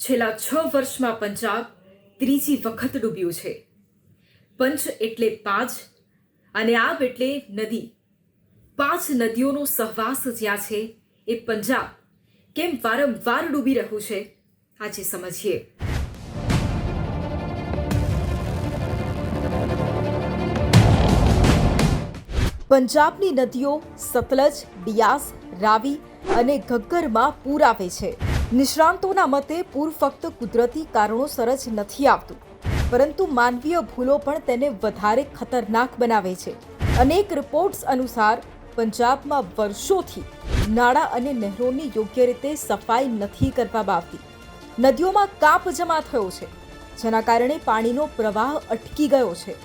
છેલ્લા છ વર્ષમાં પંજાબ ત્રીજી વખત ડૂબ્યું છે. પંચ એટલે પાંચ અને આબ એટલે નદી. પાંચ નદીઓનો સહવાસ જ્યાં છે એ પંજાબ કેમ વારંવાર ડૂબી રહ્યું છે, આજે સમજીએ. પંજાબની નદીઓ સતલજ બિયાસ રાવી અને ઘગ્ગરમાં પૂર આવે છે. નિષ્ણાંતોના મતે પૂર ફક્ત કુદરતી કારણોસર જ નથી આવતું. પરંતુ માનવીય ભૂલો પણ તેને વધારે ખતરનાક બનાવે છે. અનેક રિપોર્ટ્સ અનુસાર, પંજાબમાં વર્ષોથી નાળા અને નહેરોની યોગ્ય રીતે સફાઈ નથી કરવામાં આવતી નદીઓમાં કાપ જમા થયો છે, જેના કારણે પાણીનો પ્રવાહ અટકી ગયો છે.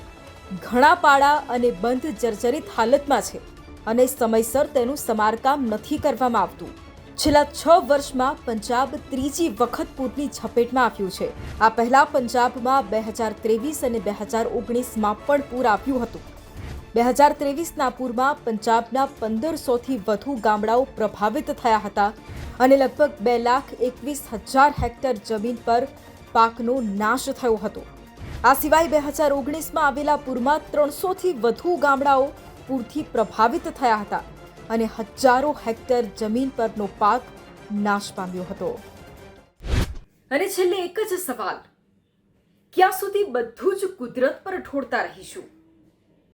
ઘણા પાડા અને બંધ જર્જરિત હાલતમાં છે અને સમયસર તેનું સમારકામ નથી કરવામાં આવતું. છેલ્લા છ વર્ષમાં પંજાબ ત્રીજી વખત પૂરની ઝપેટમાં આવ્યું છે. આ પહેલા પંજાબમાં બે હજાર ત્રેવીસ અને બે હજાર ઓગણીસમાં પણ પૂર આવ્યું હતું. બે હજાર ત્રેવીસના પૂરમાં પંજાબના પંદરસોથી વધુ ગામડાઓ પ્રભાવિત થયા હતા અને લગભગ બે લાખ એકવીસ હજાર હેક્ટર જમીન પર પાકનો નાશ થયો હતો. આ સિવાય બે હજાર ઓગણીસમાં આવેલા પૂરમાં ત્રણસોથી વધુ ગામડાઓ પૂરથી પ્રભાવિત થયા હતા. અને હજારો હેક્ટર જમીન પરનો પાક નાશ પામ્યો હતો. અને છેલ્લે એક જ સવાલ. ક્યાં સુધી બધું જ કુદરત પર ઠોડતા રહીશું?